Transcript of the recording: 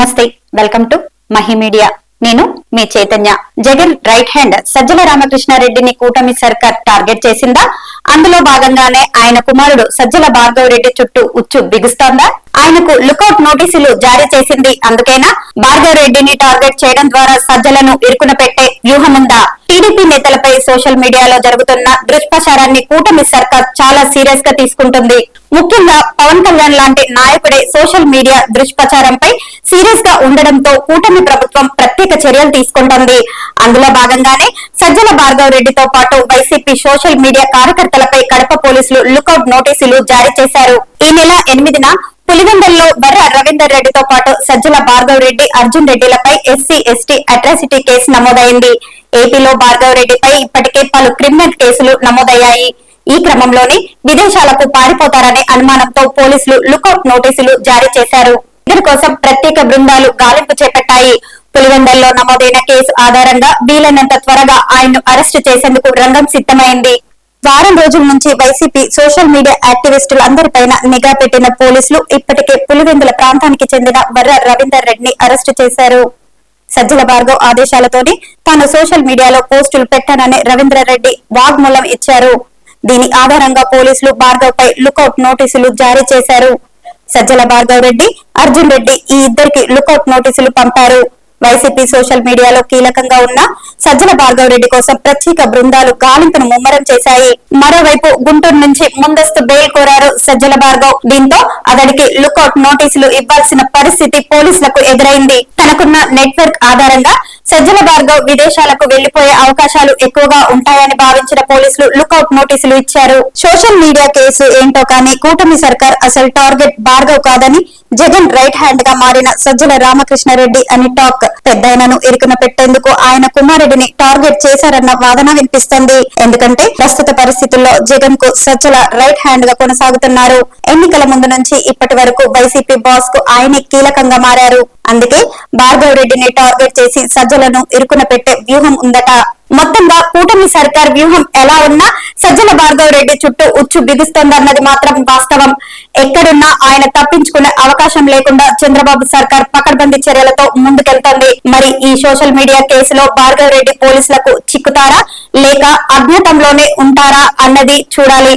నమస్తే welcome to Mahi media. నేను మీ చైతన్య. జగన్ రైట్ హ్యాండ్ సజ్జల రామకృష్ణారెడ్డిని కూటమి సర్కార్ టార్గెట్ చేసిందా? అందులో భాగంగానే ఆయన కుమారుడు సజ్జల భార్గవ్ రెడ్డి చుట్టూ ఉచ్చు బిగుస్తోందా? ఆయనకు లుకౌట్ నోటీసులు జారీ చేసింది అందుకైనా? భార్గవ్ రెడ్డిని టార్గెట్ చేయడం ద్వారా సజ్జలను ఇరుకున పెట్టే వ్యూహముందా? టీడీపీ నేతలపై సోషల్ మీడియాలో జరుగుతున్న దుష్ప్రచారాన్ని కూటమి సర్కార్ చాలా సీరియస్గా తీసుకుంటుంది. ముఖ్యంగా పవన్ కళ్యాణ్ లాంటి నాయకుడే సోషల్ మీడియా దుష్ప్రచారంపై సీరియస్గా ఉండడంతో కూటమి ప్రభుత్వం ప్రత్యేక చర్యలు తీసుకుంటోంది. అందులో భాగంగానే సజ్జల భార్గవ్ రెడ్డితో పాటు వైసీపీ సోషల్ మీడియా కార్యకర్తలపై కడప పోలీసులు లుకౌట్ నోటీసులు జారీ చేశారు. ఈ నెల ఎనిమిదిన పులివెందల్లో బర్ర రవీందర్ రెడ్డితో పాటు సజ్జల భార్గవ్ రెడ్డి అర్జున్ రెడ్డిలపై ఎస్సీ ఎస్టీ అట్రాసిటీ కేసు నమోదైంది. ఏపీలో భార్గవ్ రెడ్డిపై ఇప్పటికే పలు క్రిమినల్ కేసులు నమోదయ్యాయి. ఈ క్రమంలోనే విదేశాలకు పారిపోతారనే అనుమానంతో పోలీసులు లుకౌట్ నోటీసులు జారీ చేశారు. ఇద్దరి కోసం ప్రత్యేక బృందాలు గాలింపు చేపట్టాయి. పులివెందల్లో నమోదైన కేసు ఆధారంగా వీలైనంత త్వరగా ఆయన్ను అరెస్టు చేసేందుకు రంగం సిద్ధమైంది. వారం రోజుల నుంచి వైసీపీ సోషల్ మీడియా యాక్టివిస్టులు అందరిపైన నిఘా పెట్టిన పోలీసులు ఇప్పటికే పులివెందుల ప్రాంతానికి చెందిన వర్ర రవీందర్ రెడ్డిని అరెస్టు చేశారు. సజ్జల భార్గవ్ ఆదేశాలతోనే తాను సోషల్ మీడియాలో పోస్టులు పెట్టానని రవీంద్రరెడ్డి వాగ్మూలం ఇచ్చారు. దీని ఆధారంగా పోలీసులు భార్గవ్ పై లుకౌట్ నోటీసులు జారీ చేశారు. సజ్జల భార్గవ్ రెడ్డి అర్జున్ రెడ్డి ఈ ఇద్దరికి లుకౌట్ నోటీసులు పంపారు. వైసీపీ సోషల్ మీడియాలో కీలకంగా ఉన్న సజ్జల భార్గవ్ రెడ్డి కోసం ప్రత్యేక బృందాలు గాలింపును ముమ్మరం చేశాయి. మరోవైపు గుంటూరు నుంచి ముందస్తు బెయిల్ కోరారు సజ్జల భార్గవ్. దీంతో అతడికి లుకౌట్ నోటీసులు ఇవ్వాల్సిన పరిస్థితి పోలీసులకు ఎదురైంది. తనకున్న నెట్వర్క్ ఆధారంగా సజ్జల భార్గవ్ విదేశాలకు వెళ్ళిపోయే అవకాశాలు ఎక్కువగా ఉంటాయని భావించిన పోలీసులు లుకౌట్ నోటీసులు ఇచ్చారు. సోషల్ మీడియా కేసు ఏంటో కానీ కూటమి సర్కార్ అసలు టార్గెట్ భార్గవ్ కాదని జగన్ రైట్ హ్యాండ్గా మారిన సజ్జల రామకృష్ణారెడ్డి అని టాక్. పెద్దయనను ఇరుకున పెట్టేందుకు ఆయన కుమారుడిని టార్గెట్ చేశారన్న వాదన వినిపిస్తోంది. ఎందుకంటే ప్రస్తుత పరిస్థితుల్లో జగన్కు సజ్జల రైట్ హ్యాండ్గా కొనసాగుతున్నారు. ఎన్నికల ముందు నుంచి ఇప్పటి వరకు వైసీపీ బాస్కు ఆయనే కీలకంగా మారారు. అందుకే భార్గవ్ రెడ్డిని టార్గెట్ చేసి సజ్జలను ఇరుకున పెట్టే వ్యూహం ఉందట. మొత్తంగా కూటమి సర్కార్ వ్యూహం ఎలా ఉన్నా సజ్జల భార్గవ్ రెడ్డి చుట్టూ ఉచ్చు బిగుస్తోందన్నది మాత్రం వాస్తవం. ఎక్కడున్నా ఆయన తప్పించుకునే అవకాశం లేకుండా చంద్రబాబు సర్కార్ పకడ్బందీ చర్యలతో ముందుకెళ్తోంది. మరి ఈ సోషల్ మీడియా కేసులో భార్గవ్ రెడ్డి పోలీసులకు చిక్కుతారా? లేక అజ్ఞాతంలోనే ఉంటారా అన్నది చూడాలి.